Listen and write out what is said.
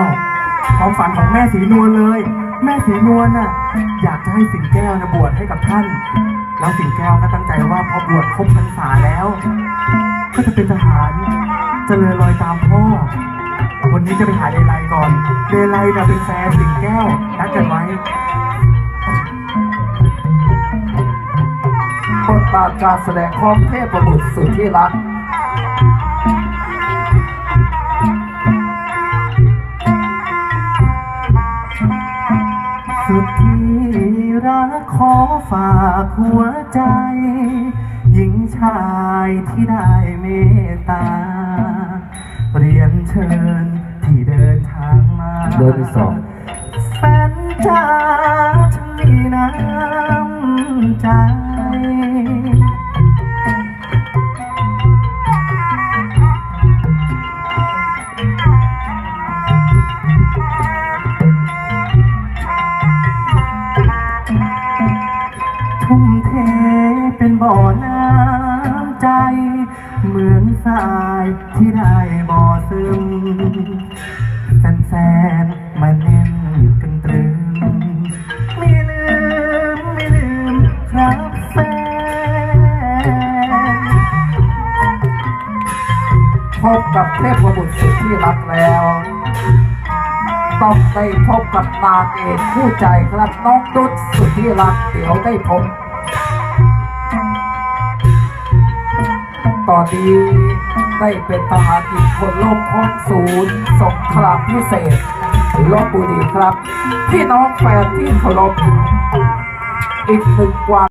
วความฝันของแม่สีนวลเลย แม่สีนวลน่ะอยากจะให้สิงแก้วนะบวชให้กับท่าน แล้วสิงแก้วก็ตั้งใจว่าพอบวชครบพรรษาแล้ว ก็จะเป็นทหารเจริญรอยตามพ่อ วันนี้จะไปหาเลไลก่อนเลไลน่ะเป็นแฟนสิงแก้วนัดกันไว้บทบาทการแสดงของเทพบุตรสุดที่รัก สุดที่รักขอฝากหัวใจ หญิงชายที่ได้เมตตา เรียนเชิญที่เดินทางมาเดินที่สอง แฟนจ้าฉันมีน้ำใจ ทุ่มเทเป็นบ่อน้ำใจ เหมือนทรายที่ได้บ่อซึมแฟนๆมาแน่นกันตรึมไม่ลืมไม่ลืมครับแฟนพบกับเทพบุตรสุดที่รักแล้ว ต้องได้พบกับนางเอกคู่ใจครับน้องดุษสุดที่รักเดี๋ยวได้พบ ตอนนี้ได้เป็นทหารอีกคนลบของศูนย์สงครามพิเศษลบบุรีครับ พี่น้องแฟนที่เคารพอีกหนึ่งกว่า